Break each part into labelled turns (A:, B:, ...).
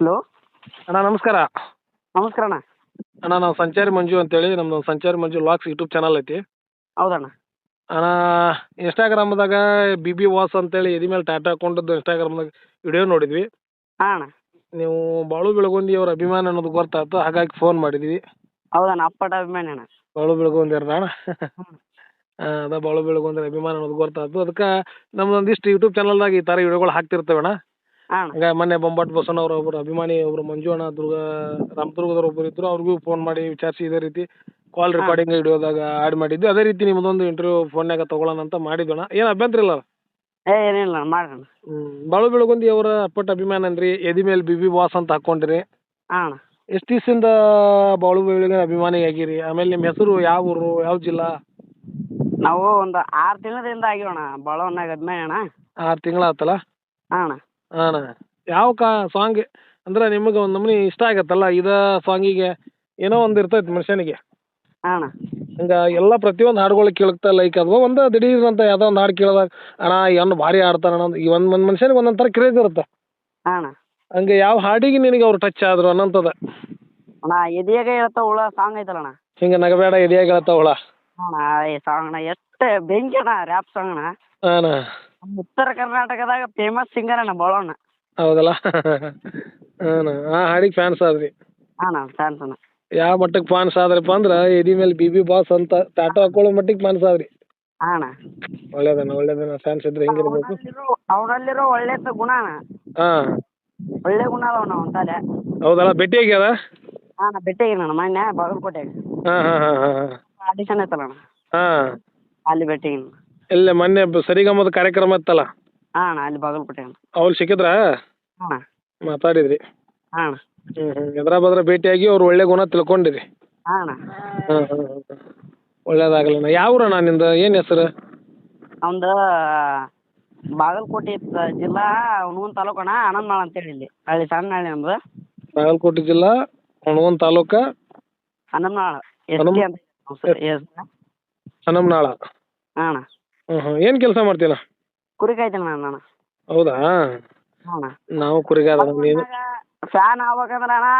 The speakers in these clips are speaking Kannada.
A: ಹಲೋ.
B: ಅಣ್ಣ ನಮಸ್ಕಾರ.
A: ನಮಸ್ಕಾರ ಅಣ್ಣ.
B: ಅಣ್ಣ ನಾವು ಸಂಚಾರಿ ಮಂಜು ಅಂತ ಹೇಳಿ ನಮ್ದು ಸಂಚಾರಿ ಮಂಜು ಲಾಕ್ಸ್ ಯೂಟ್ಯೂಬ್ ಚಾನಲ್ ಐತಿ.
A: ಹೌದಣ್ಣ.
B: ಅಣ್ಣ ಇನ್ಸ್ಟಾಗ್ರಾಮ್ದಾಗ ಬಿ ಬಿ ವಾಸ್ ಅಂತೇಳಿ ಎದಿ ಮೇಲೆ ಟಾಟಾ ಹಾಕೊಂಡಿದ್ದು ಇನ್ಸ್ಟಾಗ್ರಾಮ್ದಾಗ ವಿಡಿಯೋ ನೋಡಿದ್ವಿ.
A: ಹಾಂ ಅಣ್ಣ.
B: ನೀವು ಬಾಳು ಬೆಳಗುಂದಿ ಅವ್ರ ಅಭಿಮಾನ ಅನ್ನೋದು ಗೊತ್ತಾಯ್ತು ಹಾಗಾಗಿ ಫೋನ್ ಮಾಡಿದ್ವಿ.
A: ಹೌದಣ್ಣ ಅಪ್ಪಟ ಅಭಿಮಾನಿ ಅಣ್ಣ.
B: ಬಾಳು ಬೆಳಗುಂದಿ ಅಣ್ಣ. ಅದ ಬಾಳು ಬೆಳಗುಂದಿ ಅಭಿಮಾನ ಅನ್ನೋದು ಗೊತ್ತಾಯ್ತು ಅದಕ್ಕೆ ನಮ್ದೊಂದಿಷ್ಟು ಯೂಟ್ಯೂಬ್ ಚಾನಲ್ದಾಗ ಈ ಥರ ವಿಡಿಯೋಗಳು ಹಾಕ್ತಿರ್ತೇವೆ ಅಣ್ಣ.
A: ಹಾಂ. ಅಣ್ಣ
B: ಹಂಗ ಮೊನ್ನೆ ಬೊಂಬಾಟ್ ಬಸವಣ್ಣ ಅವ್ರ ಒಬ್ಬರು ಅಭಿಮಾನಿ ಒಬ್ರು ಮಂಜು ಅಣ್ಣ ದುರ್ಗ ರಾಮದುರ್ಗದವ್ರು ಒಬ್ಬರು ಇದ್ರು ಅವ್ರಿಗೂ ಫೋನ್ ಮಾಡಿ ವಿಚಾರಿಸಿ ಇದೇ ರೀತಿ ಕಾಲ್ ರೆಕಾರ್ಡಿಂಗ್ ವಿಡಿಯೋದಾಗ ಆಡ್ ಮಾಡಿದ್ವಿ ಅದೇ ರೀತಿ ನಿಮ್ಮದೊಂದು ಇಂಟರ್ವ್ಯೂ ಫೋನ್ಯಾಗ ತಗೊಳ್ಳೋಣ ಅಂತ ಮಾಡಿದ್ವಣ್ಣ ಏನು ಅಭ್ಯಂತರ ಇಲ್ಲ?
A: ಏ ಏನಿಲ್ಲ ಅಣ್ಣ ಮಾಡೋಣ
B: ಹ್ಮ್. ಬಾಳು ಬೆಳಗುಂದಿ ಅವರ ಅಪ್ಪಟ ಅಭಿಮಾನ ಅನ್ರಿ ಎದಿ ಮೇಲೆ ಬಿ ಬಿ ಬಾಸ್ ಅಂತ ಹಾಕೊಂಡ್ರಿ.
A: ಹಾಂ ಅಣ್ಣ.
B: ಎಷ್ಟು ದಿವಸದಿಂದ ಬಾಳು ಬೆಳಗಿನ ಅಭಿಮಾನಿ ಆಗಿರಿ? ಆಮೇಲೆ ನಿಮ್ಮ ಹೆಸರು ಯಾವ ಊರು ಯಾವ ಜಿಲ್ಲಾ?
A: ನಾವು ಒಂದು ಆರು ತಿಂಗಳಿಂದ ಆಗಿರೋಣ ಬಳವನ್ನಾಗ ಅಭಿಮಾನಿ ಅಣ್ಣ.
B: ಆರು ತಿಂಗಳಾತಲ್ಲ
A: ಹಾಂ ಅಣ್ಣ.
B: ಹಾಂ ಯಾವ ಕಾ ಸಾಂಗ್ ಅಂದ್ರೆ ನಿಮಗೆ ಒಂದು ನಮೂನಿ ಇಷ್ಟ ಆಗತ್ತಲ್ಲ ಇದ ಸಾಂಗಿಗೆ ಏನೋ ಒಂದು ಇರ್ತೈತೆ ಮನುಷ್ಯನಿಗೆ.
A: ಹಾಂ ಅಣ್ಣ
B: ಹಂಗ ಎಲ್ಲ ಪ್ರತಿಯೊಂದು ಹಾಡುಗಳು ಕೇಳ್ತಾ ಲೈಕ್ ಅದು ಒಂದು ದಿಢೀರ್ ಅಂತ ಯಾವುದೋ ಒಂದು ಹಾಡು ಕೇಳಿದಾಗ ಅಣ್ಣ ಏನು ಅಣ್ಣ ಭಾರಿ ಅನ್ನೋದು ಈ ಒಂದು ಒಂದು ಮನುಷ್ಯನಿಗೆ ಒಂದೊಂದು ಥರ ಕ್ರೇಜ್ ಇರುತ್ತೆ.
A: ಹಾಂ ಅಣ್ಣ
B: ಹಂಗೆ ಯಾವ ಹಾಡಿಗೆ ನಿನಗೆ ಅವ್ರು ಟಚ್ ಆದ್ರು ಅನ್ನೋಂಥದ್ದು
A: ಅಣ್ಣ ಎದೆಯಾಗ ಹೇಳ್ತಾ ಉಳ ಸಾಂಗ್ ಐತಲ್ಲ ಅಣ್ಣ.
B: ಹಿಂಗೆ ನಗಬೇಡ ಎದೆಯಾಗ ಹೇಳ್ತಾವಳ
A: ಅಣ್ಣ ಈ ಸಾಂಗ್ ಅಣ್ಣ ಎಷ್ಟು ಬೆಂಕಿ ಅಣ್ಣ ರ್ಯಾಪ್ ಸಾಂಗ್ ಅಣ್ಣ
B: ಹಾಂ
A: ನಮ್ಮ ಉತ್ತರ ಕರ್ನಾಟಕದಾಗ ಫೇಮಸ್ ಸಿಂಗರ್ ಅಣ್ಣ ಬಾಳಣ್ಣ.
B: ಹೌದಲ್ಲ? ಹಾಂ ಆ ಹಾಡಿಗೆ ಫ್ಯಾನ್ಸ್ ಆದ್ರಿ.
A: ಹಾಂ ಫ್ಯಾನ್ಸ್ ಅಣ್ಣ.
B: ಯಾವ ಮಟ್ಟಕ್ಕೆ ಫ್ಯಾನ್ಸ್ ಆದ್ರಪ್ಪ ಅಂದ್ರೆ ಎದಿ ಮೇಲೆ ಬಿ ಬಿ ಬಾಸ್ ಅಂತ ಟಾಟೋ ಹಾಕೊಳ್ಳೋ ಮಟ್ಟಿಗೆ ಫ್ಯಾನ್ಸ್ ಆದ್ರಿ.
A: ಅಣ್ಣ.
B: ಒಳ್ಳೇದಣ್ಣ ಒಳ್ಳೇದಣ್ಣ. ಫ್ಯಾನ್ಸ್ ಇದ್ರೆ ಹೆಂಗಿರ್ಬೇಕು
A: ಅವನಲ್ಲಿರೋ ಒಳ್ಳೆ ಗುಣ ಅಣ್ಣ.
B: ಹಾಂ.
A: ಒಳ್ಳೆ ಗುಣ ಅದಾವ ಅವನ ತಲೆ.
B: ಹೌದಲ್ಲ? ಭೇಟಿ ಆಗ್ಯಾದ
A: ಹಾಂ ಭೇಟಿಯಾಗಿನ ಅಣ್ಣ. ಮೊನ್ನೆ ಬಾಗಲಕೋಟೆಗೆ.
B: ಹಾಂ ಹಾಂ ಹಾಂ ಹಾಂ ಹಾಂ.
A: ಆಡಿಷನ್ ಐತಲ್ಲ ಅಣ್ಣ.
B: ಹಾಂ.
A: ಅಲ್ಲಿ ಭೇಟಿಯಾಗಿನ
B: ಇಲ್ಲೇ ಮೊನ್ನೆ ಬ- ಸರಿಗಮದ ಕಾರ್ಯಕ್ರಮ ಇತ್ತಲ್ಲ?
A: ಹಾಂ ಅಣ್ಣ ಅಲ್ಲಿ ಬಾಗಲಕೋಟೆ ಅಣ್ಣ.
B: ಅವ್ರು ಸಿಕ್ಕಿದ್ರಾ?
A: ಹಾಂ. ಅಣ್ಣ
B: ಮಾತಾಡಿದ್ರಿ.
A: ಹಾಂ ಅಣ್ಣ.
B: ಹ್ಞೂ ಎದ್ರ ಬದ್ರ ಭೇಟಿಯಾಗಿ ಅವ್ರು ಒಳ್ಳೆ ಗುಣ ತಿಳ್ಕೊಂಡಿರಿ.
A: ಹಾಂ ಅಣ್ಣ.
B: ಯಾವ ಊರಣ್ಣ ನಿಂದು? ಏನು ಹೆಸರು?
A: ಅವಂದು ಬಾಗಲಕೋಟೆ ತ- ಜಿಲ್ಲಾ ಹುಣಗುನ್ ತಾಲೂಕು ಅಣ್ಣ ಆನಂದಮಾಳ ಅಂತೇಳಿ ಇಲ್ಲಿ. ಹಳ್ಳಿ ಸಣ್ಣ ಹಳ್ಳಿ ನಮ್ದು.
B: ಬಾಗಲಕೋಟೆ ಜಿಲ್ಲಾ ಹುಣಗುನ್ ತಾಲೂಕ?
A: ಆನಂದಮಾಳ ಎಸ್ ಟಿ ಅಂತ ಹೆಸ್ರು. ಎಸ್
B: ಹನಮನಾಳ
A: ಹಾಂ ಅಣ್ಣ.
B: ಹ್ಞೂ ಏನು ಕೆಲಸ ಮಾಡ್ತೀನ
A: ಕುರಿ ಕಾಯ್ತೀನಿ ಅಣ್ಣ.
B: ಹೌದಾ?
A: ಅಣ್ಣ
B: ನಾವು ಕುರಿಗಾರ ನೀನು?
A: ಫ್ಯಾನ್ ಆಗ್ಬೇಕಂದ್ರ ಅಣ್ಣ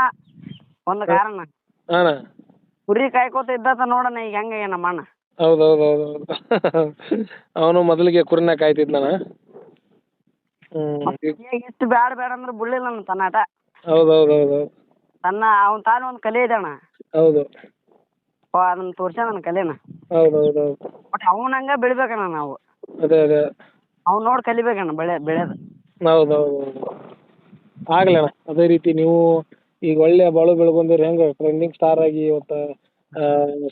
A: ಒಂದು ಕಾರಣ.
B: ಹಾಂ
A: ಕುರಿ ಕಾಯ್ಕೋತ ಇದ್ದತ ನೋಡಣ್ಣ ಈಗ ಹೆಂಗ ನಮ್ಮ ಅಣ್ಣ.
B: ಹೌದು ಹೌದು ಹೌದು ಹೌದು ಅವನು ಮೊದಲಿಗೆ ಕುರಿನ
A: ಕಾಯ್ತಿದ್ದಾನ ಇಷ್ಟು ಬ್ಯಾಡ ಬ್ಯಾಡ ಅಂದ್ರೆ ಬಿಡ್ಲಿಲ್ಲ ನನ್ನ ತನ್ನಾಟ.
B: ಹೌದು ಹೌದು ಹೌದು ಹೌದು
A: ತನ್ನ ಅವನ್ ತಾನು ಒಂದು ಕಲಿ ಇದೆ ಅಣ್ಣ.
B: ಹೌದು.
A: ಅದನ್ನ ತೋರ್ಸ ನನ್ನ ಕಲೆನ?
B: ಹೌದು ಹೌದು ಹಂಗ
A: ಬಟ್ ಅವನಂಗ ಬೆಳಿಬೇಕಣ್ಣ ನಾವು.
B: ಅದೇ ಅದೇ.
A: ಅವ್ನು ನೋಡಿ ಕಲಿಬೇಕಣ್ಣ ಬೆಳೆ ಬೆಳೆದು
B: ಹೌದು ಹೌದು ಹೌದು ಅಣ್ಣ ಅದೇ ರೀತಿ ನೀವು ಈಗ ಒಳ್ಳೆ ಬಾಳು ಬೆಳ್ಕೊಂಡಿರ ಹೆಂಗ ಟ್ರೆಂಡಿಂಗ್ ಸ್ಟಾರ್ ಆಗಿ ಇವತ್ತು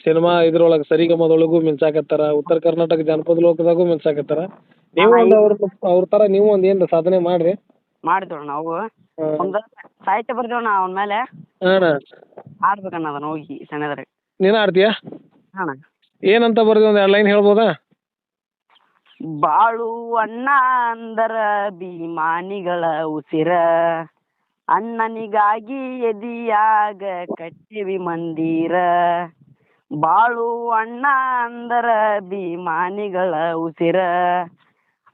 B: ಸಿನಿಮಾ ಇದ್ರೊಳಗೆ ಸರಿಗಮದೊಳಗೂ ಮಿಂಚಾಕತ್ತಾರ ಉತ್ತರ ಕರ್ನಾಟಕ ಜನಪದ ಲೋಕದಾಗೂ ಮಿಂಚಾಕತ್ತಾರ. ನೀವು ಒಂದು ಅವ್ರ ಅವ್ರ ಥರ ನೀವು ಒಂದು ಏನ್ ಸಾಧನೆ ಮಾಡ್ರಿ.
A: ಮಾಡ್ತೀವಣ್ಣ ನಾವು. ಒಂದು ಸಾಹಿತ್ಯ ಬರ್ದೇವಣ್ಣ ಅವನ ಮೇಲೆ.
B: ಹಾಂ
A: ಆಡ್ಬೇಕಣ್ಣ ಅದನ್ನ ಹೋಗಿ ಸಣ್ಣದ್ರಾಗ.
B: ನೀನು ಆಡ್ತೀಯಾ?
A: ಅಣ್ಣ
B: ಏನಂತ ಬರ್ದಿ ಒಂದು ಎರಡು ಲೈನ್ ಹೇಳ್ಬೋದಾ?
A: ಬಾಳು ಅಣ್ಣ ಅಂದರ ಭೀಮಾನಿಗಳ ಉಸಿರ. ಅಣ್ಣನಿಗಾಗಿ ಎದಿಯಾಗ ಕಟ್ಟಿವಿ ಮಂದಿರ. ಬಾಳು ಅಣ್ಣ ಅಂದರ ಭೀಮಾನಿಗಳ ಉಸಿರ.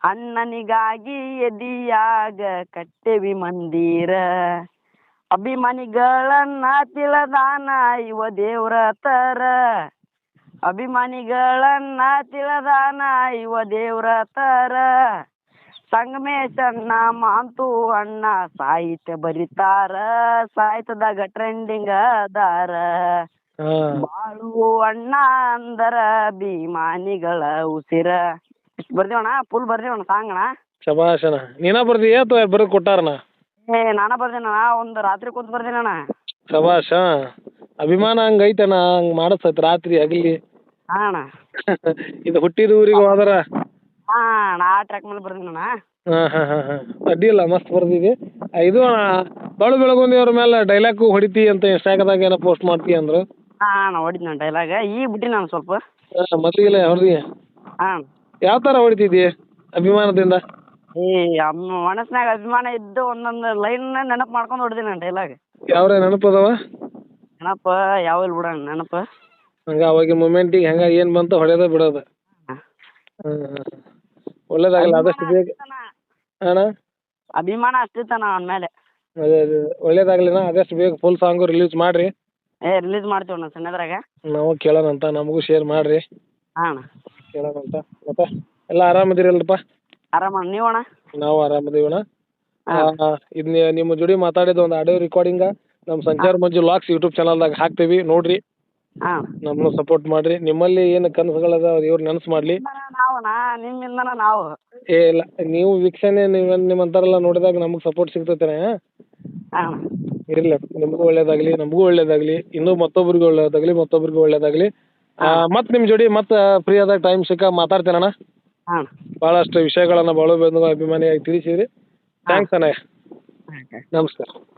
A: ಅಣ್ಣನಿಗಾಗಿ ಎದಿಯಾಗ ಕಟ್ಟಿವಿ ಮಂದಿರ. ಅಭಿಮಾನಿಗಳನ್ನ ತಿಳದಾನ ಇವ ದೇವ್ರ ತರ ಅಭಿಮಾನಿಗಳನ್ನ ತಿಳದಾನ ಇವ ದೇವ್ರ ತರ ಸಂಗಮೇಶಣ್ಣ ಮಾಂತು ಅಣ್ಣ ಸಾಹಿತ್ಯ ಬರಿತಾರ. ಸಾಹಿತ್ಯದಾಗ ಟ್ರೆಂಡಿಂಗ್ ಅದಾರ. ಬಾಳು ಅಣ್ಣ ಅಂದರ ಅಭಿಮಾನಿಗಳ ಉಸಿರ. ಬರ್ದೇವಣ್ಣ ಫುಲ್ ಬರ್ದೇವಣ್ಣ ಸಾಂಗ್ ಅಣ್ಣ
B: ಶಬಾಷಣ ನೀನ ಬರ್ದಿಯಾ ಅಥವಾ ಬರೋದು ಕೊಟ್ಟಾರಣ್ಣ?
A: ಏ ನಾನ ಬರ್ದೇನಣ್ಣ ಒಂದು ರಾತ್ರಿ ಕುಂತ್ ಬರ್ದೇನಣ್ಣ
B: ಶಬಾಷ್ ಹಾ ಅಭಿಮಾನ ಹಂಗೈತಣ್ಣ ಹಂಗ್ ಮಾಡಸತ್ ರಾತ್ರಿ ಹಗಲಿ.
A: ಹಾಂ ಅಣ್ಣ.
B: ಇದು ಹುಟ್ಟಿದ ಊರಿಗೆ ಹೋದ್ರ
A: ಹಾ ನಾ ಆ ಟ್ರ್ಯಾಕ್ ಮೇಲೆ ಬರ್ದೇನಣ್ಣ
B: ಹಾಂ ಹಾಂ ಹಾಂ ಹಾಂ. ಅಡ್ಡಿಲ್ಲ ಮಸ್ತ್ ಬರ್ದಿದೆ. ಆ, ಇದು ಅಣ್ಣ ಬಾಳು ಬೆಳಗುಂದಿ ಅವ್ರ ಮೇಲೆ ಡೈಲಾಗು ಹೊಡಿತಿ ಅಂತ ಇನ್ಸ್ಟಾಗ್ರಾಮ್ದಾಗ ಏನೋ ಪೋಸ್ಟ್ ಮಾಡ್ತಿ ಅಂದ್ರು.
A: ಹಾ ಅಣ್ಣ ಹೊಡಿದ್ ನಾನು ಡೈಲಾಗ ಈಗ ಬಿಟ್ಟಿ ನಾನು ಸ್ವಲ್ಪ.
B: ಮೊದಲಿಗೆಲ್ಲ ಹೊಡ್ದಿ
A: ಹಾಂ
B: ಯಾವ ಥರ ಹೊಡಿತಿದ್ದಿ ಅಭಿಮಾನದಿಂದ?
A: ಈ ಅಮ್ಮ ಮನಸ್ನಾಗ ಅಭಿಮಾನ ಇದ್ದು ಒಂದೊಂದು ಲೈನ್ ನೆನಪು ಮಾಡ್ಕೊಂಡು ಹೊಡ್ದೀನಿ ನಾನು ಡೈಲಾಗ್
B: ಯಾವ್ರೆ ನೆನಪದವ
A: ನೆನಪ ಯಾವ ಇಲ್ಲ ಬಿಡ ನೆನಪ.
B: ಹಂಗ ಅವಾಗಿನ ಮೊಮೆಂಟಿಗೆ ಹಂಗ ಏನ್ ಬಂತು ಹೊಡೆಯೋದ ಬಿಡೋದು. ಒಳ್ಳೇದಾಗಲ್ಲ ಆದಷ್ಟು ಬೇಗ ಅಣ್ಣ
A: ಅಭಿಮಾನ ಅಷ್ಟಿತ್ತಣ್ಣ ಅವನ ಮೇಲೆ.
B: ಅದೇ ಅದೇ ಒಳ್ಳೇದಾಗ್ಲಿನ ಆದಷ್ಟು ಬೇಗ ಫುಲ್ ಸಾಂಗ್ ರಿಲೀಸ್ ಮಾಡ್ರಿ.
A: ಏ ರಿಲೀಸ್ ಮಾಡ್ತೀವಿ ಅಣ್ಣ ಸಣ್ಣದ್ರಾಗ.
B: ನಾವು ಕೇಳೋಣಂತ ನಮಗೂ ಶೇರ್ ಮಾಡ್ರಿ.
A: ಹಾ ಅಣ್ಣ.
B: ಕೇಳೋಣಂತ. ಮತ್ತೆ ಎಲ್ಲ ಆರಾಮದಿರಲ್ರಪ್ಪ
A: ಆರಾಮ ನೀವು ಅಣ್ಣ.
B: ನಾವು ಇದು ನಿಮ್ಮ ಜೋಡಿ ಮಾತಾಡಿದ ಒಂದು ಆಡಿಯೋ ರೆಕಾರ್ಡಿಂಗ್ ನಮ್ಮ ಸಂಚಾರ ಮಂಜು ಲಾಕ್ಸ್ ಯೂಟ್ಯೂಬ್ ಚಾನಲ್ದಾಗ ಹಾಕ್ತೀವಿ ನೋಡ್ರಿ. ನಮ್ಮನ್ನು ಸಪೋರ್ಟ್ ಮಾಡ್ರಿ. ನಿಮ್ಮಲ್ಲಿ ಏನು ಕನಸುಗಳದ ಇವ್ರ ನೆನಸು ಮಾಡ್ಲಿ.
A: ನಾವು ಅಣ್ಣ ನಿಮ್ಮಿಂದನ ನಾವು.
B: ಏ ಇಲ್ಲ. ನೀವು ವೀಕ್ಷಣೆ ನೀವು ನಿಮ್ಮ ಅಂತಾರಲ್ಲ ನೋಡಿದಾಗ ನಮಗೆ ಸಪೋರ್ಟ್ ಸಿಗ್ತೈತೆ
A: ಇರ್ಲಿ
B: ಇರಲಿ ನಿಮಗೂ ಒಳ್ಳೇದಾಗಲಿ ನಮಗೂ ಒಳ್ಳೇದಾಗಲಿ ಇನ್ನೂ ಮತ್ತೊಬ್ರಿಗೂ ಒಳ್ಳೇದಾಗ್ಲಿ ಮತ್ತೊಬ್ರಿಗೂ ಒಳ್ಳೇದಾಗ್ಲಿ. ಮತ್ತೆ ನಿಮ್ಮ ಜೋಡಿ ಮತ್ತೆ ಫ್ರೀ ಆದಾಗ ಟೈಮ್ ಸಿಕ್ಕ ಮಾತಾಡ್ತೇನಣ್ಣ.
A: ಹಾಂ.
B: ವಿಷಯಗಳನ್ನ ವಿಷಯಗಳನ್ನು ಬಾಳು ಬಂಧು ಅಭಿಮಾನಿಯಾಗಿ ತಿಳಿಸಿದ್ರಿ. ಥ್ಯಾಂಕ್ಸ್ ಅಣ್ಣ ನಮಸ್ಕಾರ.